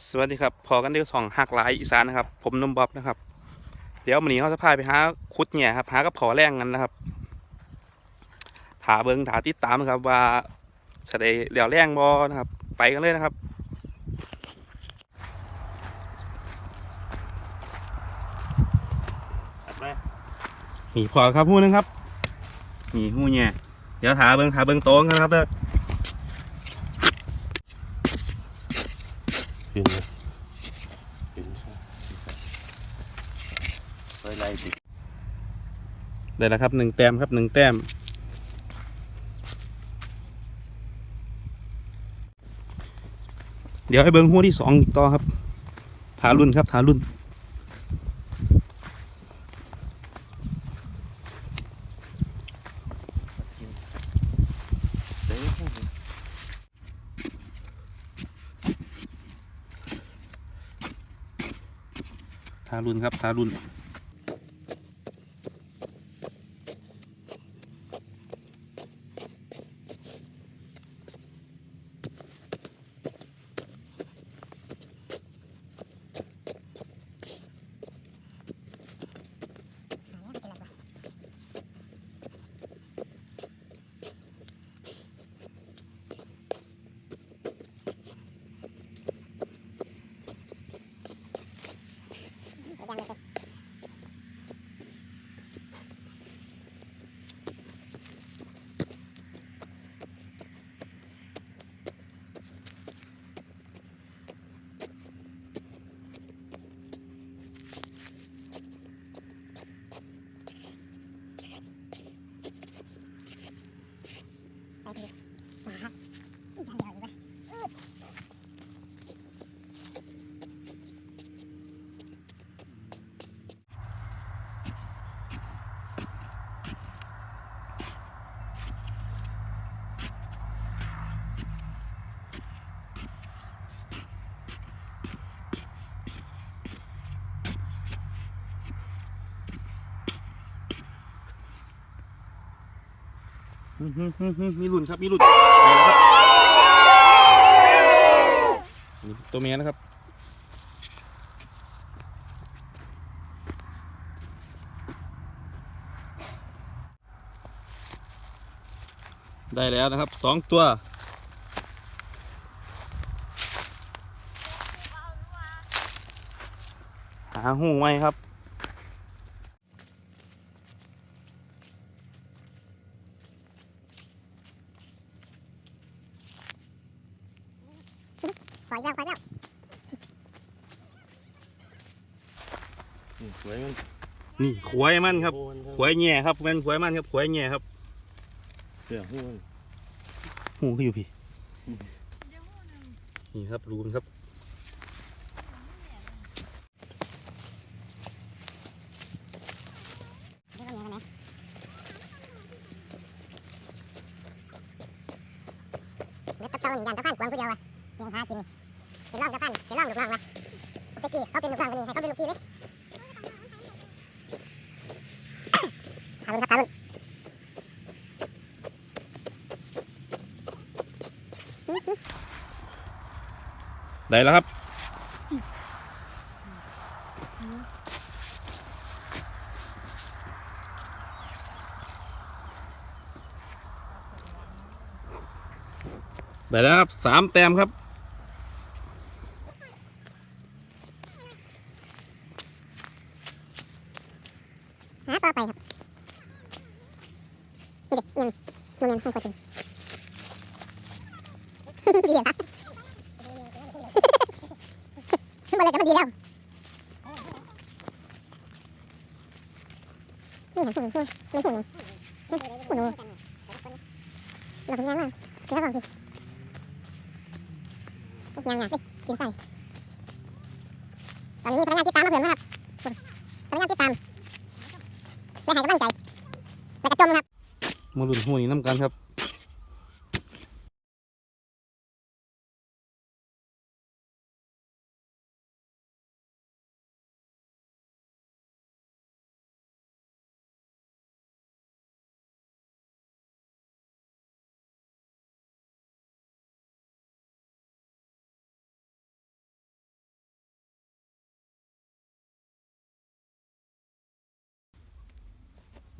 สวัสดีครับพอกันเดียวสองหักหลายอีสานนะครับ ผมนมบ๊อบนะครับ เดี๋ยววันนี้เขาจะพาไปหาคุดเนี่ยครับหากับพอแรงกันนะครับถาเบิงถาติดตามนะครับ ว่าจะได้เหลี่ยวแรงบอนะครับ ไปกันเลยนะครับมีพอครับหู้นึงครับมีหู้เนี่ยเดี๋ยวถาเบิงถาเบิงโต๊ะกันครับเด้อ ปินเลยขึ้นไปไล่สิได้แล้วครับหนึ่งแต้มครับหนึ่งแต้มเดี๋ยวให้เบิงหัวที่สองต่อครับถารุ่นครับถารุ่น เด้อ ทารุนครับทารุนหึ่ มหึ่มหึ่มหึ่มมีรุ่นครับมีรุ่นนี่ตัวเมียนะครับได้แล้วนะครับสองตัว หาหูไหมครับ ออีกแล้วขออีกแล้วนี่สวยมันนี่ขวยมันครับโอ้มันขวยแง่ครับเป็นขวยมันครับขวยแง่ครับเสือหูมันหูคืออยู่พี่ นี่ครับรูนครับเดี๋ยวก็มีกันนะเดี๋ยวตะเตาหนึ่งยันตะพันกวางผู้เดียวอะ เดี๋ยวหากินเดี๋ยวลองตะพันเดี๋ยวลองลูกน้องวะตะกี้เขาเป็นลูกน้องคนนี้ให้เขาเป็นลูกพี่เลยทารุณครับทารุณได้แล้วครับได้แล้วครับสามแต้มครับ หาต่อไปครับอีเด็กยังดูยังให้คนจริงดีครับมาเลยกันมันดีแล้วนี่ของคุณคุณนี่คุณคุณคุณเราทำงานมาแล้วก่อนพี่ทุกอย่างอยากดิกินใส่ตอนนี้มีพนักงานติดตามมาเพิ่มนะครับพนักงานติดตาม และให้กำลังใจ แล้วก็จมครับมาลุ้นหูนี้น้ำกันครับ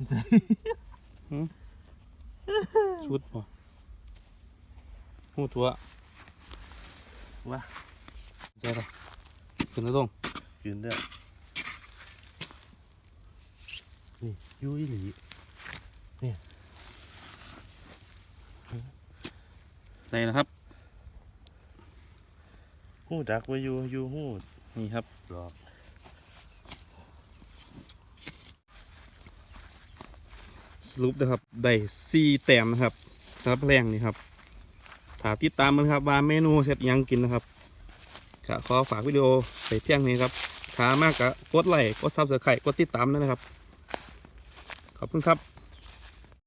ใส่ชุดป่ะหูตัวว่าใช่ป่ะขึ้นแล้วตรงกินได้นี่อยูอีหลีใส่แล้วครับหูดักไว้อยู่อยู่หูนี่ครับหลอก สรุปนะครับได้สี่แต้มนะครับสำหรับแรงนี่ครับถ้าติดตามมันครับว่าเมนูเสร็จยังกินนะครับก็ขอฝากวิดีโอไปเที่ยงนี้ครับถ้ามากก็กดไลค์กดซับสไครต์กดติดตามนะครับ ขอบคุณครับ